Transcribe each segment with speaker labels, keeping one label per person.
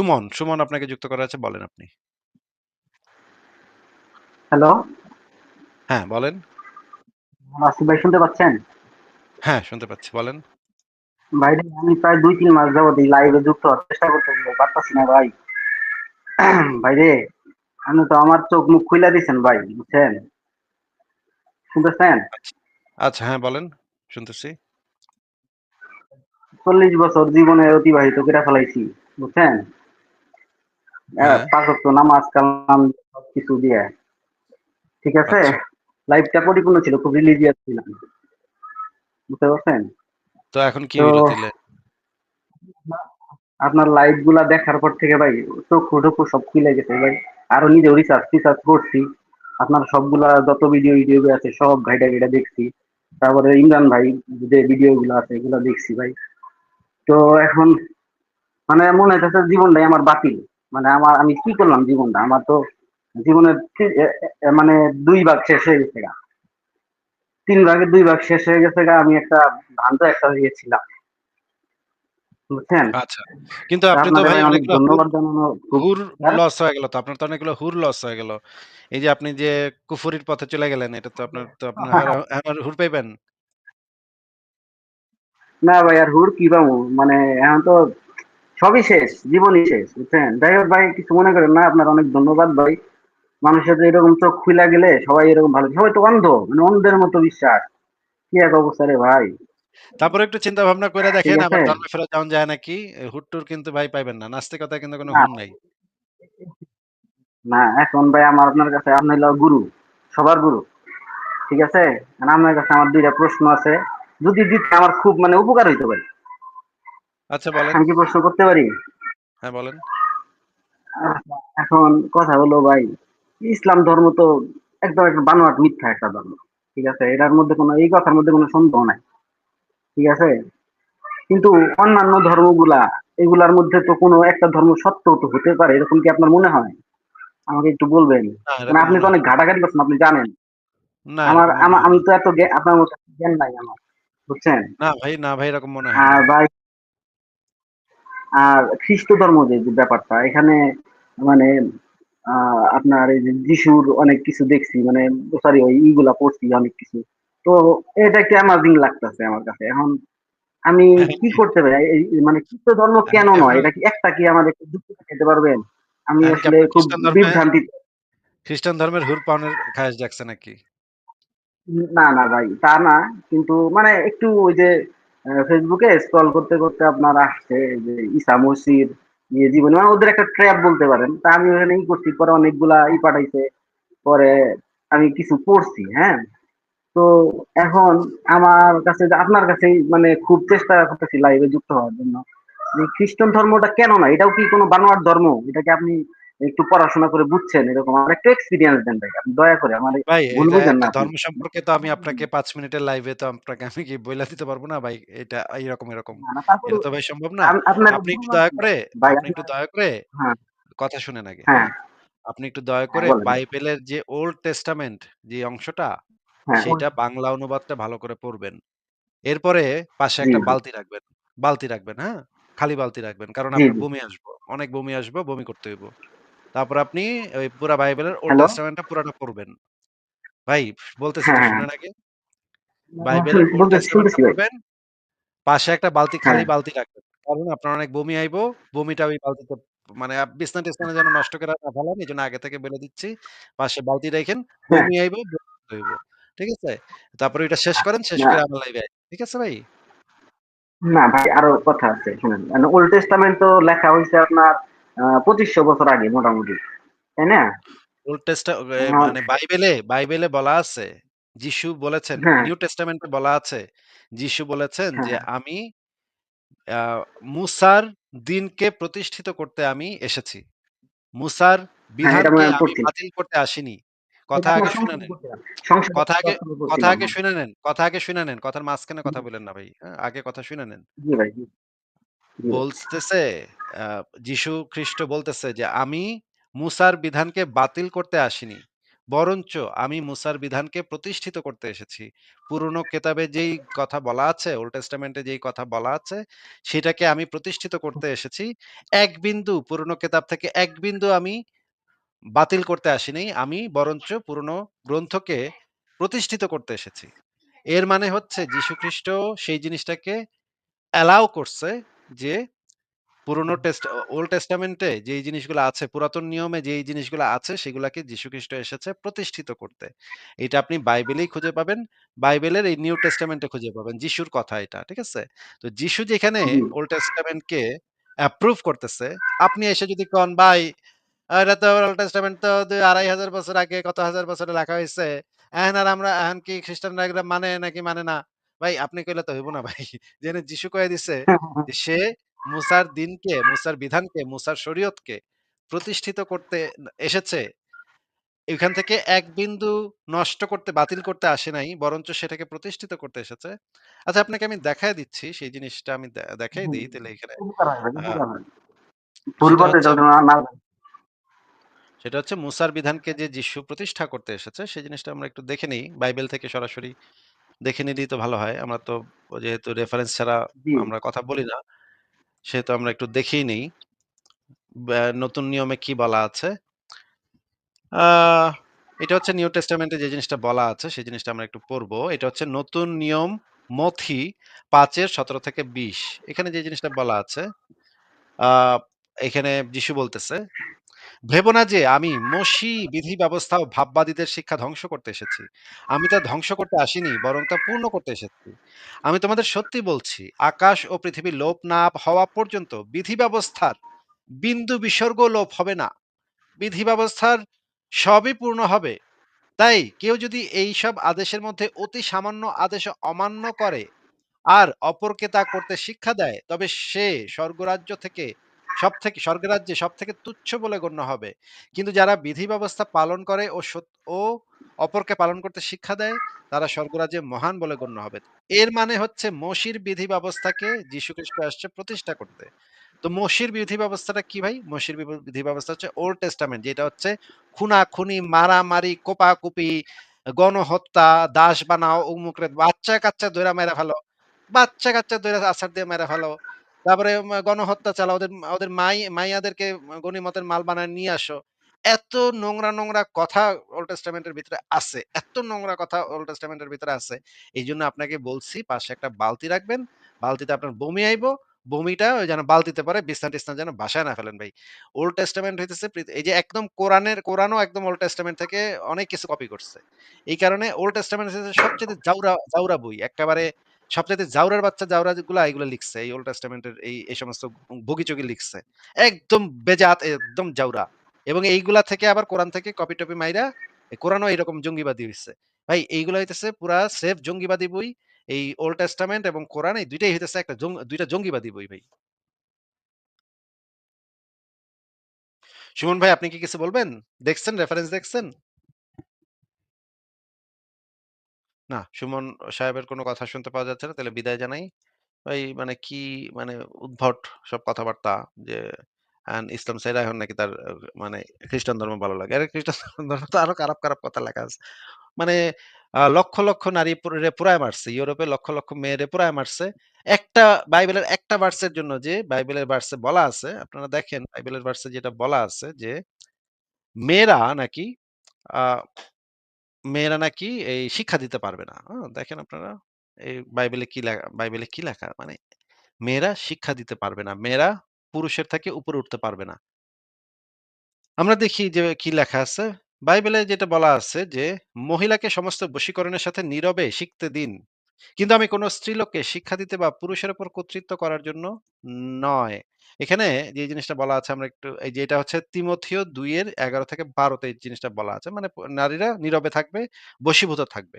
Speaker 1: সুমন, সুমন আপনাকে যুক্ত করা আছে বলেন আপনি।
Speaker 2: হ্যালো?
Speaker 1: হ্যাঁ, বলেন।
Speaker 2: আসিফ ভাই শুনতে পাচ্ছেন?
Speaker 1: হ্যাঁ, শুনতে পাচ্ছি। বলেন।
Speaker 2: ভাই আমি প্রায় ২-৩ মাস যাবত এই লাইভে যুক্ত হওয়ার চেষ্টা করতেছি পারতাছি না ভাই। ভাইরে আপনি তো আমার চোখ মুখ খুইলা দিছেন ভাই, বুঝছেন? শুনতেছেন?
Speaker 1: আচ্ছা, আচ্ছা হ্যাঁ, বলেন। শুনতেছি।
Speaker 2: ৪০ বছর জীবনে অতিবাহিত করে ফেলাইছি, বুঝছেন?
Speaker 1: হ্যাঁ।
Speaker 2: ৫ ওয়াক্ত নামাজ কালাম সবকিছু দিয়ে। ঠিক আছে?
Speaker 1: আচ্ছা।
Speaker 2: লাইফটা পরিপূর্ণ ছিল, খুব রিলিজিয়াস ছিলাম। বুঝতে পারছেন?
Speaker 1: তো এখন কি
Speaker 2: আপনার লাইভগুলা দেখার পর থেকে ভাই চক্ষু-টক্ষু সব খুইলা গেছে ভাই। আরও নিজেও রিসার্চ টিসার্চ করছি। আপনার সবগুলা যত ভিডিও ইউটিউবে আছে সব ঘাইটা ঘাইটা দেখছি। তারপরে ইমরান ভাই যে ভিডিও গুলো আছে এগুলো দেখছি ভাই। তো এখন মানে মনে হইতেছে জীবনটাই আমার বাতিল। মানে আমার আমি কি করলাম জীবনটা? আমার তো জীবনের মানে দুই ভাগ শেষ হয়ে গেছে গা। তিন ভাগের দুই ভাগ শেষ হয়ে গেছে গা। আমি একটা ভ্রান্ত একটা বুঝছেন?
Speaker 1: আচ্ছা। কিন্তু আপনি তো
Speaker 2: আপনাকে
Speaker 1: ভাই
Speaker 2: অনেক ধন্যবাদ জানানো
Speaker 1: হুর
Speaker 2: হ্যাঁ?
Speaker 1: লস হয়ে গেল তো। আপনার তো অনেকগুলো হুর লস হয়ে গেল। এই যে আপনি যে কুফরির পথে চলে গেলেন এটা তো আপনার তো আপনি আর হুর পাইবেন?
Speaker 2: না ভাই আর হুর কি পামু? মানে এখন তো সবই শেষ, জীবনই শেষ, বুঝছেন? যাই হোক ভাই কিছু মনে করেন না। আপনার অনেক ধন্যবাদ ভাই। মানুষের যে এরকম চোখ খুইলা গেলে সবাই এরকম ভালো সবাই তো অন্ধ, মানে অন্ধের মতো বিশ্বাস। কি এক অবস্থা রে ভাই!
Speaker 1: তারপরে একটু চিন্তা ভাবনা
Speaker 2: করে
Speaker 1: দেখেন? আবার ধর্মে ফেরত যাওয়া যায় নাকি? হুর-টুর কিন্তু ভাই পাইবেন না। নাস্তিকতা কিন্তু কোনো। হুর নাই।
Speaker 2: না, এখন ভাই আমার আপনার কাছে আপনি হইল গুরু, সবার গুরু। ঠিক আছে? এখন আপনার কাছে আমার দুইটা প্রশ্ন আছে। যদি দিতে আমার খুব মানে উপকার হইতে ভাই।
Speaker 1: আচ্ছা বলেন।
Speaker 2: আমি কি প্রশ্ন করতে পারি?
Speaker 1: হ্যাঁ, বলেন।
Speaker 2: এখন কথা হলো ভাই, ইসলাম ধর্ম তো একদম একটা বানোয়াট মিথ্যা একটা ধর্ম। ঠিক আছে? এটার মধ্যে কোনো এই কথার মধ্যে কোনো সন্দেহ নাই। ঠিক আছে? কিন্তু অন্যান্য ধর্মগুলা এগুলার মধ্যে তো কোনো একটা ধর্ম সত্য তো হতে পারে। এরকম কি আপনার মনে হয়? আমাকে একটু বলবেন। মানে আপনি তো অনেক। ঘাটাঘাটি করছেন, আপনি জানেন। আমার আমা
Speaker 1: হয়
Speaker 2: তো এত আপনার মতো জ্ঞান নাই আমার। বুঝছেন?
Speaker 1: না ভাই, না ভাই এরকম মনে হয় না।
Speaker 2: ভাই আর খ্রিস্ট ধর্ম যে ব্যাপারটা এখানে মানে আপনার এই যে যিশুর অনেক কিছু দেখছি মানে সরি ওই ইগুলা পড়ছি অনেক কিছু। তো এটা একটু অ্যামাজিং লাগতেছে আমার কাছে। এখন আমি কি করতে পারি? মানে খ্রিস্ট ধর্ম কেন নয়? এটা কি একটা কি আমাদের যুক্তি দেখাইতে পারবেন? আমি আসলে খুব বিভ্রান্তি
Speaker 1: খ্রিস্টান ধর্মের হুর পাওনের খায়েশ জাগছে নাকি?
Speaker 2: না, না ভাই তা না। কিন্তু মানে একটু ওই যে এ স্ক্রল করতে, করতে আপনার আসছে যে ঈসা মসির জীবনী মানে ওদের একটা ট্র্যাপ বলতে পারেন। তা আমি ওখানে ই করছি পরে অনেকগুলা ই পাঠাইছে। পরে আমি কিছু পড়ছি, হ্যাঁ? তো এখন আমার কাছে আপনার কাছেই মানে খুব চেষ্টা করতেছি লাইভে যুক্ত হওয়ার জন্য। যে খ্রিস্টান ধর্মটা কেন না? এটাও কি কোনো বানোয়াট ধর্ম? এটাকে আপনি একটু পড়াশোনা করে বুঝছেন এরকম? আমার একটু এক্সপেরিয়েন্স দেন ভাই। আপনি দয়া করে আমারে
Speaker 1: ভাই
Speaker 2: ভুল বুঝেন না
Speaker 1: ধর্ম সম্পর্কে তো আমি আপনাকে ৫ মিনিটের লাইভে তো আপনাকে আমি কি বইলা দিতে পারব না ভাই এটা এরকম।
Speaker 2: না
Speaker 1: এটা তো ভাই সম্ভব না। আপনি একটু দয়া করে আপনি একটু দয়া করে
Speaker 2: হ্যাঁ,
Speaker 1: কথা শুনেন আগে,
Speaker 2: হ্যাঁ,
Speaker 1: হ্যাঁ? আপনি একটু দয়া
Speaker 2: হ্যাঁ
Speaker 1: করে বাইবেলের যে ওল্ড টেস্টামেন্ট যে অংশটা সেটা বাংলা অনুবাদটা ভালো করে পড়বেন। এরপরে পাশে একটা বালতি রাখবেন। বালতি রাখবেন, হ্যাঁ? খালি বালতি রাখবেন। কারণ আপনার বমি আসব। অনেক বমি আসব, বমি করতে হইব। তারপর আপনি ওই পুরা বাইবেলের ওল্ড? টেস্টামেন্টটা পুরাটা পড়বেন। ভাই বলতেছি তো
Speaker 2: হ্যাঁ,
Speaker 1: শুনেন আগে।
Speaker 2: হ্যাঁ।
Speaker 1: বাইবেলের ওল্ড টেস্টামেন্টটা পড়বেন। পাশে একটা বালতি
Speaker 2: হ্যাঁ,
Speaker 1: খালি বালতি রাখবেন। কারণ আপনার অনেক বমি আইবো। বমিটা ওই বালতিতে মানে বিছনা-টিছনা যেন নষ্ট করে না ফেলান এজন্য আগে থেকে বলে দিচ্ছি। পাশে বালতি রাইখেন।
Speaker 2: হ্যাঁ।
Speaker 1: বমি আইবো, হইব। ঠিক আছে? তারপরে ওইটা শেষ করেন, শেষ করে আমার লাইভে। ঠিক আছে ভাই?
Speaker 2: না ভাই আরও কথা আছে শুনেন। মানে ওল্ড টেস্টামেন্ট তো লেখা হইছে আপনার ২৫০০ বছর আগে মোটামুটি। তাই না?
Speaker 1: ওল্ড টেস্টা মানে বাইবেলে, বাইবেলে বলা আছে, যিশু বলেছেন,
Speaker 2: হ্যাঁ,
Speaker 1: নিউ টেস্টামেন্টে বলা আছে, যিশু বলেছেন যে,
Speaker 2: হ্যাঁ,
Speaker 1: "আমি মুসার দিনকে প্রতিষ্ঠিত করতে আমি এসেছি। মুসার
Speaker 2: হ্যাঁ,
Speaker 1: বিধানকে আমি। বাতিল করতে আসিনি।" কথা আগে শুনে নেন। কথা আগে কথা আগে
Speaker 2: হ্যাঁ।
Speaker 1: শুনে নেন, কথা আগে শুনে নেন। কথার মাঝখানে কথা বলেন না ভাই। হ্যাঁ? আগে কথা শুনে নেন। বলতেছে আ যিশু খ্রিস্ট বলতেছে যে, "আমি মুসার বিধানকে বাতিল করতে আসিনি, বরঞ্চ আমি মুসার বিধানকে প্রতিষ্ঠিত করতে এসেছি। পুরনো কেতাবে যেই কথা বলা আছে, ওল্ড টেস্টামেন্টে যেই কথা বলা আছে, সেটাকে আমি প্রতিষ্ঠিত করতে এসেছি। এক বিন্দু পুরনো কেতাব থেকে এক বিন্দু আমি বাতিল করতে আসিনি। আমি বরঞ্চ পুরনো গ্রন্থকে প্রতিষ্ঠিত করতে এসেছি। এর মানে হচ্ছে যীশুখ্রিস্ট সেই জিনিসটাকে অ্যালাউ করছে যে পুরনো টেস্ট ওল্ড টেস্টামেন্টে যেই জিনিসগুলো আছে, পুরাতন নিয়মে যেই জিনিসগুলো আছে সেগুলাকে যীশুখ্রিস্ট এসেছে প্রতিষ্ঠিত করতে। এটা আপনি বাইবেলেই খুঁজে পাবেন। বাইবেলের এই নিউ টেস্টামেন্টে খুঁজে পাবেন। যিশুর কথা এটা। ঠিক আছে? তো যিশু যেখানে। ওল্ড টেস্টামেন্টকে অ্যাপ্রুভ করতেছে, আপনি এসে যদি কন, "ভাই এটা তো ওল্ড টেস্টামেন্ট তো ২,৫০০ বছর আগে কত হাজার বছরে লেখা হয়েছে এখন আর আমরা এখন কি খ্রিস্টানরা এগুলা মানে নাকি মানে না?" ভাই আপনি কইলে তো হইব না ভাই। যেখানে যিশু কয়ে দিছে যে সে মুসার দিনকে, মুসার বিধানকে, মুসার শরীয়তকে প্রতিষ্ঠিত করতে এসেছে। এখান থেকে এক বিন্দু নষ্ট করতে, বাতিল করতে আসে নাই। বরঞ্চ সেটাকে প্রতিষ্ঠিত করতে এসেছে। আচ্ছা আপনাকে আমি দেখায় দিচ্ছি। সেই জিনিসটা আমি দেখাই দেই তাইলে এখানে। সেটা হচ্ছে মুসার বিধানকে যে যিশু প্রতিষ্ঠা করতে এসেছে, সেই জিনিসটা আমরা একটু দেখে নিই বাইবেল থেকে সরাসরি দেখে নিলেই তো ভালো হয়। আমরা তো যেহেতু রেফারেন্স ছাড়া আমরা কথা বলি না, সেহেতু আমরা একটু দেখেই নেই। নতুন নিয়মে কি বলা আছে। এটা হচ্ছে নিউ টেস্টামেন্টে যে জিনিসটা বলা আছে, সেই জিনিসটা আমরা একটু পড়ব এটা হচ্ছে নতুন নিয়ম মথি পাঁচের সতেরো থেকে ২০ এখানে যে জিনিসটা বলা আছে, এখানে যিশু বলতেছে, "ভেবো না যে আমি মসি বিধি ব্যবস্থা ও ভাববাদীদের শিক্ষা ধ্বংস করতে এসেছি। আমি তা ধ্বংস করতে আসিনি, বরং তা পূর্ণ করতে এসেছি। আমি তোমাদের সত্যি বলছি, আকাশ ও পৃথিবী লোপ না হওয়া পর্যন্ত বিধি ব্যবস্থার বিন্দু বিসর্গ লোপ হবে না। বিধি ব্যবস্থার সবই পূর্ণ হবে। তাই কেউ যদি এইসব আদেশের মধ্যে অতি সামান্য আদেশ অমান্য করে আর অপরকে তা করতে শিক্ষা দেয়, তবে সে স্বর্গরাজ্য থেকে সবথেকে স্বর্গরাজ্যে সবথেকে তুচ্ছ বলে গণ্য হবে। কিন্তু যারা বিধি ব্যবস্থা পালন করে ও ও অপরকে পালন করতে শিক্ষা দেয়, তারা স্বর্গরাজ্যে মহান বলে গণ্য হবে। এর মানে হচ্ছে মসির বিধি ব্যবস্থাকে যীশুখ্রিস্ট আসছে প্রতিষ্ঠা করতে। তো মসির বিধি ব্যবস্থাটা কি ভাই? মসির বিধি ব্যবস্থা হচ্ছে ওল্ড টেস্টামেন্ট যেটা হচ্ছে খুনাখুনি, মারামারি, কোপাকুপি, গণহত্যা, দাস বানাও, উমুকরে বাচ্চা-কাচ্চা ধইরা মাইরা ফেলো। বাচ্চা-কাচ্চা ধইরা আছাড় দিয়ে মাইরা ফেলো। তারপরে গণহত্যা চালাও। ওদের ওদের মাই মাইয়াদেরকে গনিমতের মাল বানায় নিয়ে আসো। এত নোংরা, নোংরা কথা ওল্ড টেস্টামেন্টের ভিতরে আছে। এত নোংরা কথা ওল্ড টেস্টামেন্টের ভিতরে আছে। এইজন্য আপনাকে বলছি পাশে একটা বালতি রাখবেন। বালতিতে আপনার বমি আইবো। বমিটা ওই যেন বালতিতে পড়ে বিছনা-টিছনা যেন বাসায় না ফেলেন ভাই। ওল্ড টেস্টামেন্ট হইতেছে এই যে একদম কোরআনের কোরআনও একদম ওল্ড টেস্টামেন্ট থেকে অনেক কিছু কপি করছে। এই কারণে ওল্ড টেস্টামেন্ট হচ্ছে সবচাইতে জাউরা জাউরা বই। এক্কেবারে সবচাইতে জাউরার বাচ্চা জাউরা যেগুলা এগুলা লিখছে। এই ওল্ড টেস্টামেন্টের এই, এই সমস্ত বগিচগি লিখছে। একদম বেজাত একদম জাউরা। এবং এইগুলা থেকে আবার কোরআন থেকে কপি-টপি মাইরা কোরআনও এরকম জঙ্গিবাদী হইছে। ভাই এইগুলা হইতেছে পুরা সেফ জঙ্গিবাদী বই। এই ওল্ড টেস্টামেন্ট এবং কোরআন এই দুইটাই হইতেছে একটা ২ জঙ্গিবাদী বই ভাই। সুমন ভাই আপনি কি কিছু বলবেন? দেখছেন, রেফারেন্স দেখছেন? না, সুমন সাহেবের কোনো কথা শুনতে পাওয়া যাচ্ছে না। তাহলে বিদায় জানাই। ভাই মানে কি মানে উদ্ভট সব কথাবার্তা যে ইসলাম ছাইড়া এখন নাকি তার মানে খ্রিস্টান ধর্ম ভালো লাগে। আরে খ্রিস্টান ধর্ম তো আরও খারাপ, খারাপ কথা লেখা আছে। মানে লক্ষ, লক্ষ নারী পুরে পুড়ায় মারছে। ইউরোপে লক্ষ, লক্ষ মেয়েরে পুড়ায় মারছে। একটা বাইবেলের একটা ভার্সের জন্য যে বাইবেলের ভার্সে বলা আছে, আপনারা দেখেন বাইবেলের ভার্সে যেটা বলা আছে যে মেয়েরা নাকি আ মেয়েরা নাকি এই শিক্ষা দিতে পারবে না। দেখেন আপনারা এই বাইবেলে কি লেখা বাইবেলে কি লেখা? মানে মেয়েরা শিক্ষা দিতে পারবে না। মেয়েরা পুরুষের থেকে উপরে উঠতে পারবে না। আমরা দেখি যে কি লেখা আছে। বাইবেলে যেটা বলা আছে যে, "মহিলাকে সমস্ত বশীকরণের সাথে নীরবে শিখতে দিন। কিন্তু আমি কোন স্ত্রীলোককে শিক্ষা দিতে বা পুরুষের উপর কর্তৃত্ব করার জন্য নয়।" এখানে যে জিনিসটা বলা আছে আমরা একটু এই যে এটা হচ্ছে তিমথিও ২ এর ১১ থেকে ১২ তে এই জিনিসটা বলা আছে। মানে নারীরা নীরবে থাকবে, বশীভূত থাকবে।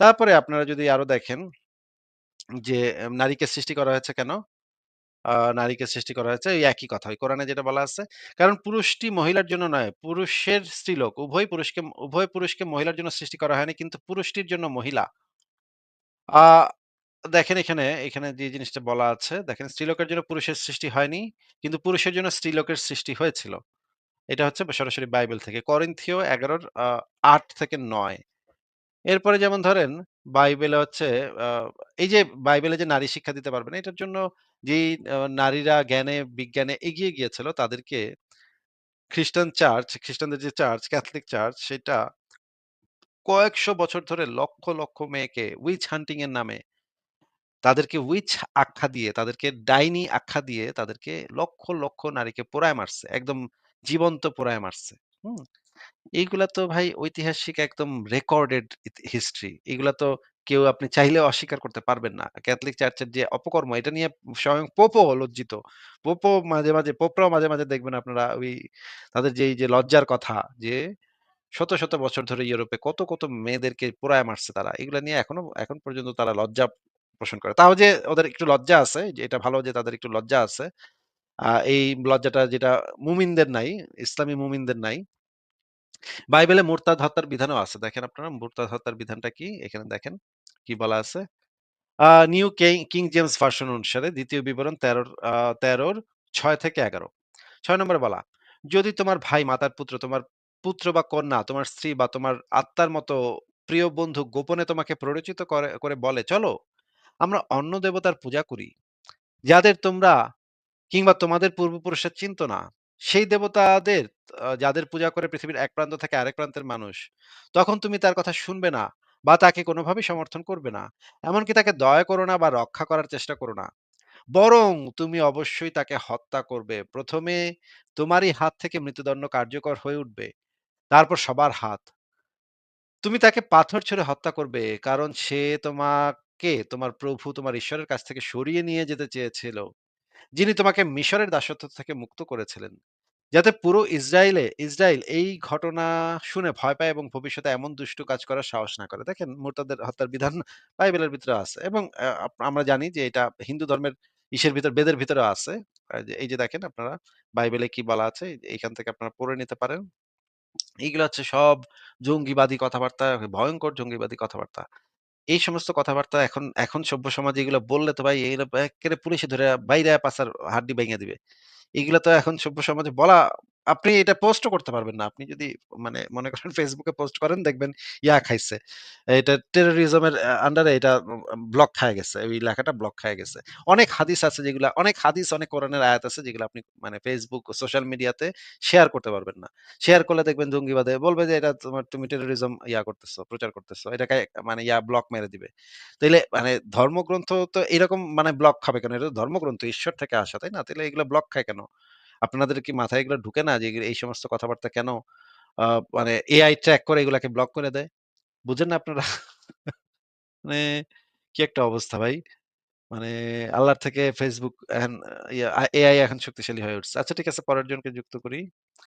Speaker 1: তারপরে আপনারা যদি আরও দেখেন যে, নারীকে সৃষ্টি করা হয়েছে কেন? নারীকে সৃষ্টি করা হয়েছে ওই একই কথা। ওই কোরআনে যেটা বলা আছে, কারণ পুরুষটি মহিলার জন্য নয়, পুরুষের স্ত্রীলোক উভয় পুরুষকে উভয় পুরুষকে মহিলার জন্য সৃষ্টি করা হয়নি, কিন্তু পুরুষটির জন্য মহিলা। দেখেন এখানে, এখানে যে জিনিসটা বলা আছে, দেখেন স্ত্রীলোকের জন্য পুরুষের সৃষ্টি হয়নি, কিন্তু পুরুষের জন্য স্ত্রীলোকের সৃষ্টি হয়েছিল। এটা হচ্ছে সরাসরি বাইবেল থেকে। করিন্থীয় ১১ র আ ৮ থেকে ৯। এরপরে যেমন ধরেন বাইবেলে হচ্ছে এই যে বাইবেলে যে নারী শিক্ষা দিতে পারবে না এটার জন্য যেই নারীরা জ্ঞানে বিজ্ঞানে এগিয়ে গিয়েছিল তাদেরকে খ্রিস্টান চার্চ, খ্রিস্টানদের যে চার্চ, ক্যাথলিক চার্চ সেটা কয়েকশো বছর ধরে লক্ষ, লক্ষ মেয়েকে উইচ হান্টিং এর নামে তাদেরকে উইচ আখ্যা দিয়ে, তাদেরকে ডাইনি আখ্যা দিয়ে তাদেরকে লক্ষ, লক্ষ নারীকে পোড়ায় মারছে। একদম জীবন্ত পোড়ায় মারছে। হুম? এইগুলা তো ভাই ঐতিহাসিক একদম রেকর্ডেড হিস্ট্রি। এগুলা তো কেউ আপনি চাইলেও অস্বীকার করতে পারবেন না। ক্যাথলিক চার্চের যে অপকর্ম এটা নিয়ে স্বয়ং পোপো লজ্জিত। পোপো মাঝে, মাঝে পোপরাও মাঝে, মাঝে দেখবেন আপনারা ওই তাদের যে যে লজ্জার কথা যে শত, শত বছর ধরে ইউরোপে কত, কত মেয়েদেরকে পোড়ায় মারছে তারা। এগুলা নিয়ে এখনও এখন পর্যন্ত তারা লজ্জা পোষণ করে। তাও যে ওদের একটু লজ্জা আছে, যে এটা ভালো যে তাদের একটু লজ্জা আছে। এই লজ্জাটা যেটা মুমিনদের নাই, ইসলামী মুমিনদের নাই। বাইবেলে মুরতাদ হত্যার বিধানও আছে। দেখেন আপনারা মুরতাদ হত্যার বিধানটা কি? এখানে দেখেন কি বলা আছে? নিউ কিং জেমস ভার্সন অনুসারে দ্বিতীয় বিবরণ ১৩ আ ১৩ ৬ থেকে ১১ ৬ নম্বরে বলা, যদি তোমার ভাই মাতার পুত্র, তোমার পুত্র বা কন্যা, তোমার স্ত্রী বা তোমার আত্মার মতো প্রিয় বন্ধু গোপনে তোমাকে প্ররোচিত করে করে বলে, "চলো, আমরা অন্য দেবতার পূজা করি, যাদের তোমরা কিংবা তোমাদের পূর্বপুরুষরা চিনত না। সেই দেবতাদের যাদের পূজা করে পৃথিবীর এক প্রান্ত থেকে আরেক প্রান্তের মানুষ। তখন তুমি তার কথা শুনবে না বা তাকে কোনোভাবেই সমর্থন করবে না। এমনকি তাকে দয়া করো না বা রক্ষা করার চেষ্টা করো না। বরং তুমি অবশ্যই তাকে হত্যা করবে। প্রথমে তোমারই হাত থেকে মৃত্যুদণ্ড কার্যকর হয়ে উঠবে। তারপর সবার হাত। তুমি তাকে পাথর ছুঁড়ে হত্যা করবে। কারণ সে তোমাকে তোমার প্রভু, তোমার ঈশ্বরের কাছ থেকে সরিয়ে নিয়ে যেতে চেয়েছিল। যিনি তোমাকে মিশরের দাসত্ব থেকে মুক্ত করেছিলেন। যাতে পুরো ইসরায়েলে ইসরায়েল এই ঘটনা শুনে ভয় পায় এবং ভবিষ্যতে এমন দুষ্টু কাজ করার সাহস না করে। দেখেন মুরতাদের হত্যার বিধান বাইবেলের ভিতরে আছে এবং আমরা জানি যে এটা হিন্দু ধর্মের ইসের ভিতর বেদের ভিতরেও আছে। এই যে দেখেন আপনারা বাইবেলে কি বলা আছে এইখান থেকে আপনারা পড়ে নিতে পারেন। এইগুলা হচ্ছে সব জঙ্গিবাদী কথাবার্তা, ভয়ঙ্কর জঙ্গিবাদী কথাবার্তা। এই সমস্ত কথাবার্তা এখন এখন সভ্য সমাজ এগুলো বললে তো ভাই এগুলো পুলিশে ধরে বাইরে পাচার হাড্ডি ভেঙে দিবে। এগুলো তো এখন সভ্য সমাজে বলা আপনি এটা পোস্টও করতে পারবেন না। আপনি যদি মানে মনে করেন এ পোস্ট করেন দেখবেন ইয়া খাইছে। এটা টেরোরিজম এর আন্ডারে এটা ব্লক খায়া গেছে। ওই লেখাটা ব্লক খায়া গেছে। অনেক হাদিস আছে যেগুলা অনেক হাদিস, অনেক কোরআনের আয়াত আছে যেগুলো আপনি মানে Facebook, সোশ্যাল মিডিয়াতে শেয়ার করতে পারবেন না। শেয়ার করলে দেখবেন জঙ্গিবাদে বলবে যে এটা তোমার তুমি টেরোরিজম ইয়া করতেছো, প্রচার করতেছো। এটাকে মানে ইয়া ব্লক মেরে দিবে। তাইলে মানে ধর্মগ্রন্থ তো এরকম মানে ব্লক খাবে কেন? এটা ধর্মগ্রন্থ ঈশ্বর থেকে আসা, তাই না? তাইলে এগুলো ব্লক খায় কেন? আপনাদের কি মাথায় এগুলো ঢুকে না যে এই সমস্ত কথাবার্তা কেন মানে এআই ট্র্যাক করে এগুলাকে ব্লক করে দেয়? বুঝেন না আপনারা? মানে কি একটা অবস্থা ভাই। মানে আল্লাহর থেকে ফেসবুক এখন এআই এখন শক্তিশালী হয়ে উঠছে। আচ্ছা ঠিক আছে, পরের জনকে যুক্ত করি।